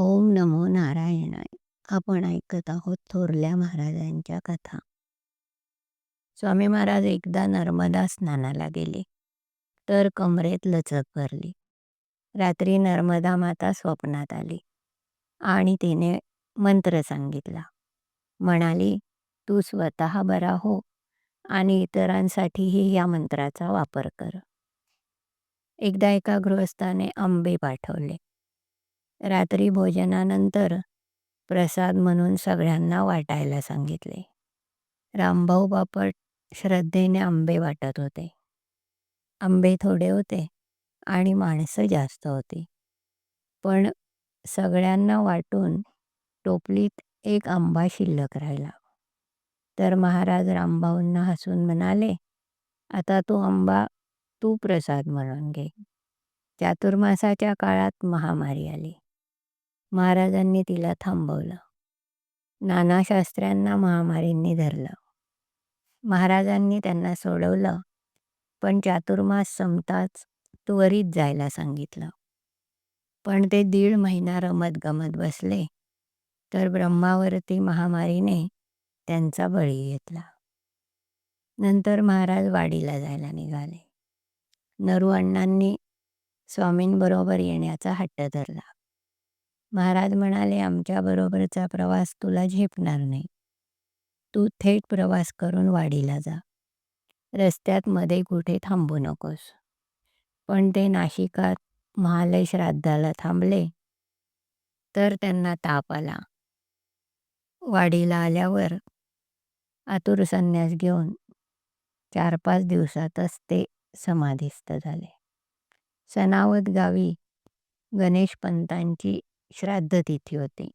ओम नमो नारायणाय. आपण ऐकत आहोत थोरल्या महाराजांच्या कथा. स्वामी महाराज एकदा नर्मदा स्नानाला गेले. तर कमरेत लचक भरली. रात्री नर्मदा माता स्वप्नात आली. आणि तिने मंत्र सांगितला. म्हणाली तू स्वतः बरा हो आणि इतरांसाठीही या मंत्राचा वापर कर. एकदा एका गृहस्थाने आंबे पाठवले. रात्री भोजनानंतर प्रसाद म्हणून सगळ्यांना वाटायला सांगितले. रामभाऊ बापट श्रद्धेने आंबे वाटत होते. आंबे थोडे होते आणि माणसं जास्त होती. पण सगळ्यांना वाटून टोपलीत एक आंबा शिल्लक राहिला. तर महाराज रामभाऊंना हसून म्हणाले आता तो आंबा तू प्रसाद म्हणून घे. चातुर्मासाच्या काळात महामारी आली. महाराजांनी तिला थांबवलं. नाना शास्त्र्यांना महामारींनी धरलं. महाराजांनी त्यांना सोडवलं पण चातुर्मास संपताच त्वरित जायला सांगितलं. पण ते दीड महिना रमत गमत बसले तर ब्रह्मावरती महामारीने त्यांचा बळी घेतला. नंतर महाराज वाडीला जायला निघाले. नरू अण्णांनी स्वामींबरोबर येण्याचा हट्ट धरला. महाराज म्हणाले आमच्याबरोबरचा प्रवास तुला झेपणार नाही. तू थेट प्रवास करून वाडीला जा. रस्त्यात मध्ये कुठे थांबू नकोस. पण ते नाशिकात महालय श्राद्धाला थांबले. तर त्यांना ताप आला. वाडीला आल्यावर आतुर संन्यास घेऊन चार पाच दिवसातच ते समाधिस्थ झाले. सनावत गावी गणेशपंतांची श्राद्ध तिथी होती.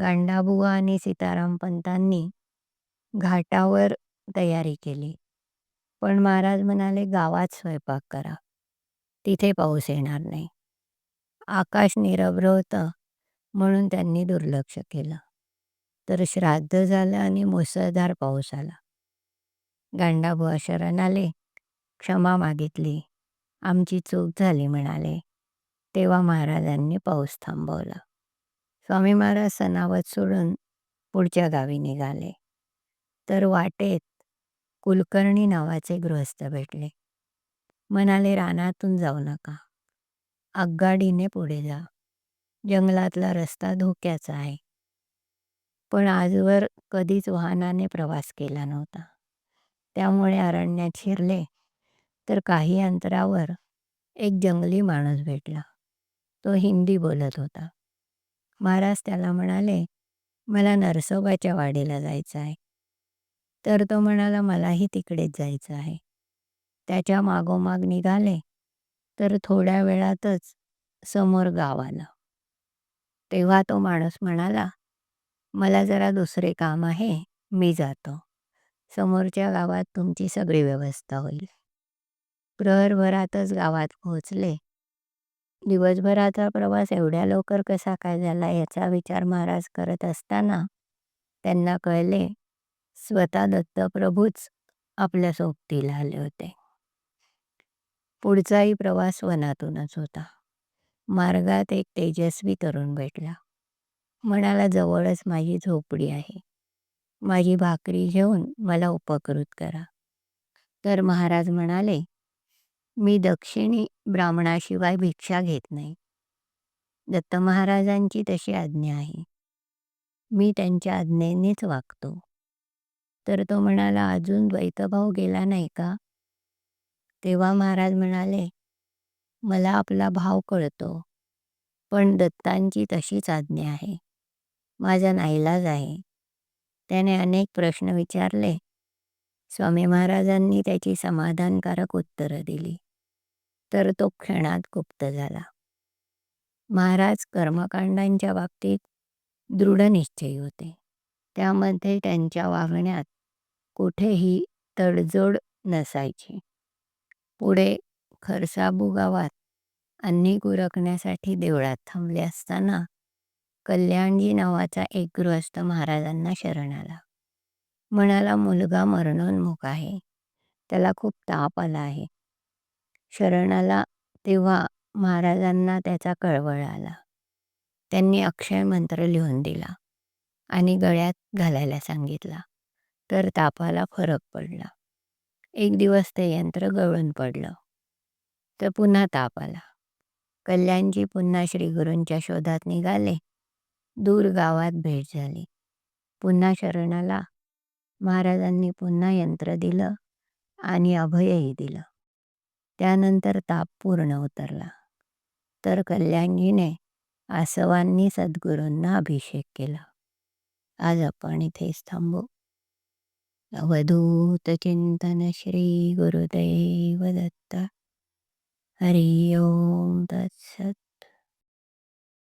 गांडाबुवा आणि सीताराम पंतांनी घाटावर तयारी केली. पण महाराज म्हणाले गावात स्वयंपाक करा. तिथे पाऊस येणार नाही. आकाश निरभ्र होतं म्हणून त्यांनी दुर्लक्ष केलं. तर श्राद्ध झालं आणि मुसळधार पाऊस आला. गांडाबुवा शरण आले क्षमा मागितली. आमची चूक झाली म्हणाले. तेव्हा महाराजांनी पाऊस थांबवला. स्वामी महाराज सणावत सोडून पुढच्या गावी निघाले. तर वाटेत कुलकर्णी नावाचे गृहस्थ भेटले. म्हणाले रानातून जाऊ नका. आगगाडीने पुढे जा. जंगलातला रस्ता धोक्याचा आहे. पण आजवर कधीच वाहनाने प्रवास केला नव्हता. त्यामुळे अरण्यात शिरले तर काही अंतरावर एक जंगली माणूस भेटला. तो हिंदी बोलत होता. महाराज त्याला म्हणाले मला नरसोबाच्या वाडीला जायचं आहे. तर तो म्हणाला मलाही तिकडेच जायचं आहे. त्याच्या मागोमाग निघाले. तर थोड्या वेळातच समोर गाव आलं. तेव्हा तो माणूस म्हणाला मला जरा दुसरे काम आहे मी जातो. समोरच्या गावात तुमची सगळी व्यवस्था होईल. प्रहरभरातच गावात पोहोचले. दिवसभराचा प्रवास एवढ्या लवकर कसा काय झाला याचा विचार महाराज करत असताना त्यांना कळले स्वतः दत्तप्रभूच आपल्या सोबतीला आले होते. पुढचाही प्रवास वनातूनच होता. मार्गात एक तेजस्वी तरुण भेटला. म्हणाला जवळच माझी झोपडी आहे. माझी भाकरी घेऊन मला उपकृत करा. तर महाराज म्हणाले मी दक्षिणी ब्राह्मणाशिवाय भिक्षा घेत नाही. दत्त महाराजांची तशी आज्ञा आहे. मी त्यांच्या आज्ञेनेच वागतो. तर तो म्हणाला अजून द्वैतभाव गेला नाही का? तेव्हा महाराज म्हणाले मला आपला भाव कळतो पण दत्तांची तशीच आज्ञा आहे. माझा नाईलाज आहे. त्याने अनेक प्रश्न विचारले. स्वामी महाराजांनी त्याची समाधानकारक उत्तरं दिली. तर तो क्षणात गुप्त झाला. महाराज कर्मकांडांच्या बाबतीत दृढनिश्चयी होते. त्यामध्ये त्यांच्या वागण्यात कुठेही तडजोड नसायची. पुढे खरसाबू गावात अन्नी गुरकण्यासाठी देवळात थांबले असताना कल्याणजी नावाचा एक गृहस्थ महाराजांना शरण आला. म्हणाला मुलगा मरणोन्मुख आहे. त्याला खूप ताप आला आहे. शरणाला तेव्हा महाराजांना त्याचा कळवळ आला. त्यांनी अक्षय मंत्र लिहून दिला आणि गळ्यात घालायला सांगितला तर तापाला फरक पडला. एक दिवस ते यंत्र गळून पडलं. तर पुन्हा ताप आला. कल्याणजी पुन्हा श्रीगुरूंच्या शोधात निघाले. दूर गावात भेट झाली. पुन्हा शरणाला महाराजांनी पुन्हा यंत्र दिलं आणि अभयही दिलं. त्यानंतर ताप पूर्ण उतरला. तर कल्याणजीने आसवांनी सद्गुरूंना अभिषेक केला. आज आपण इथेच थांबू. अवधूत चिंतन श्री गुरुदेव दत्त. हरि ओम तत्सत.